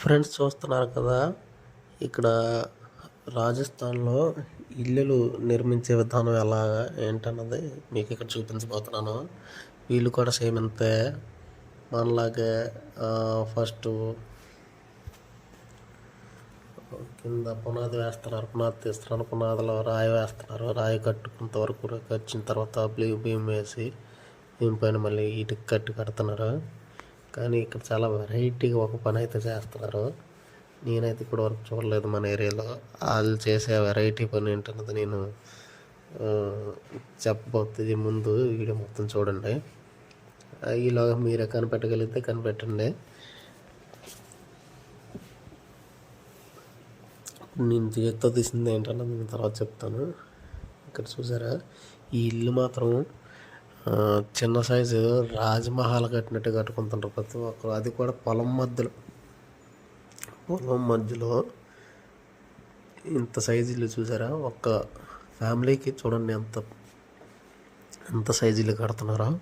Friends చూస్తున్నారు కదా ఇక్కడ రాజస్థాన్లో ఇల్లులు నిర్మించే విధానం ఎలా ఏంటన్నది మీకు ఇక్కడ చూపించబోతున్నాను. వీళ్ళు కూడా సేమ్ ఇంతే. మనలాగే ఫస్ట్ కింద పునాది వేస్తున్నారు. పునాది తీస్తున్నారు. పునాదిలో రాయి వేస్తున్నారు. రాయి కట్టుకున్నంత వరకు వచ్చిన తర్వాత బ్లీ భీమ్ వేసి భీమ్ పైన మళ్ళీ ఇటుకు కట్టి కడుతున్నారు. కానీ ఇక్కడ చాలా వెరైటీగా ఒక పని అయితే చేస్తున్నారు. నేనైతే ఇప్పుడు వరకు చూడలేదు మన ఏరియాలో. వాళ్ళు చేసే వెరైటీ పని ఏంటన్నది నేను చెప్పబోతుంది ముందు వీడియో మొత్తం చూడండి. ఈలోగా మీరే కనిపెట్టగలిగితే కనిపెట్టండి. నేను చేత్తో తీసింది ఏంటన్నది నేను తర్వాత చెప్తాను. ఇక్కడ చూసారా? ఈ ఇల్లు మాత్రం చిన్న సైజు రాజమహల్ కట్టినట్టు కట్టుకుంటుంటారు ప్రతి ఒక్కరు. అది కూడా పొలం మధ్యలో. పొలం మధ్యలో ఇంత సైజు ఇల్లు చూసారా? ఒక్క ఫ్యామిలీకి చూడండి ఎంత ఎంత సైజు ఇల్లు కడుతున్నారో.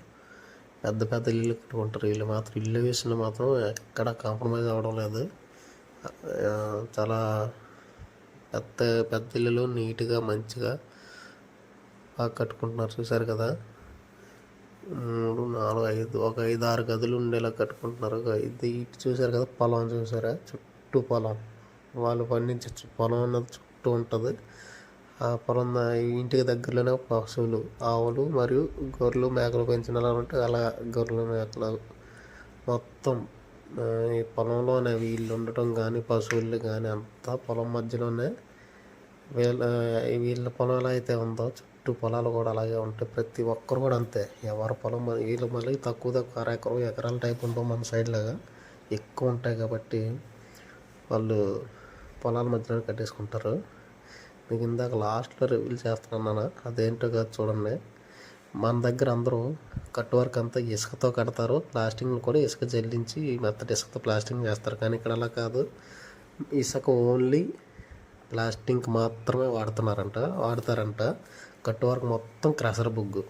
పెద్ద పెద్ద ఇల్లు కట్టుకుంటారు. వీళ్ళు మాత్రం ఇల్లు విషయంలో మాత్రం ఎక్కడ కాంప్రమైజ్ అవ్వడం లేదు. చాలా పెద్ద పెద్ద ఇల్లులు నీట్గా మంచిగా బాగా కట్టుకుంటున్నారు. చూసారు కదా? మూడు నాలుగు ఐదు ఒక ఐదు ఆరు గదులు ఉండేలా కట్టుకుంటున్నారు. ఒక ఇది ఇటు చూసారు కదా పొలం చూసారా చుట్టూ పొలం. వాళ్ళు పండించే పొలం అన్నది చుట్టూ ఉంటుంది. ఆ పొలం ఇంటికి దగ్గరలోనే పశువులు ఆవులు మరియు గొర్రెలు మేకలు పెంచిన అంటే అలా గొర్రెలు మేకలు. మొత్తం ఈ పొలంలోనే వీళ్ళు ఉండటం కానీ పశువులు కానీ అంతా పొలం మధ్యలోనే వీళ్ళ వీళ్ళ పొలం ఎలా అయితే ఉందో చుట్టూ పొలాలు కూడా అలాగే ఉంటాయి ప్రతి ఒక్కరు కూడా అంతే. ఎవరి పొలం వీళ్ళు మళ్ళీ తక్కువ తక్కువ అర ఎకరం ఎకరాల టైప్ ఉంటాం మన సైడ్ లాగా ఎక్కువ ఉంటాయి కాబట్టి వాళ్ళు పొలాల మధ్యలో కట్టేసుకుంటారు. మీకు ఇందాక లాస్ట్లో రివీల్ చేస్తున్నాను అదేంటో కాదు చూడండి. మన దగ్గర అందరూ కట్ వర్క్ అంతా ఇసుకతో కడతారు. ప్లాస్టింగ్ కూడా ఇసుక జల్లించి మెత్తటి ఇసుకతో ప్లాస్టింగ్ చేస్తారు. కానీ ఇక్కడ అలా కాదు. ఇసుక ఓన్లీ ప్లాస్టింగ్ మాత్రమే వాడుతున్నారంట వాడతారంట. కట్ వర్క్ మొత్తం క్రషర్ బొగ్గు.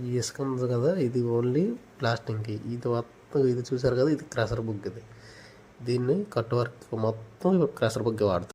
ఈ ఇసుక ఉంది కదా ఇది ఓన్లీ ప్లాస్టింగ్కి ఇది మొత్తం ఇది చూసారు కదా ఇది క్రషర్ బుగ్ ఇది దీన్ని కట్ వర్క్ మొత్తం క్రషర్ బుగ్గే వాడతారు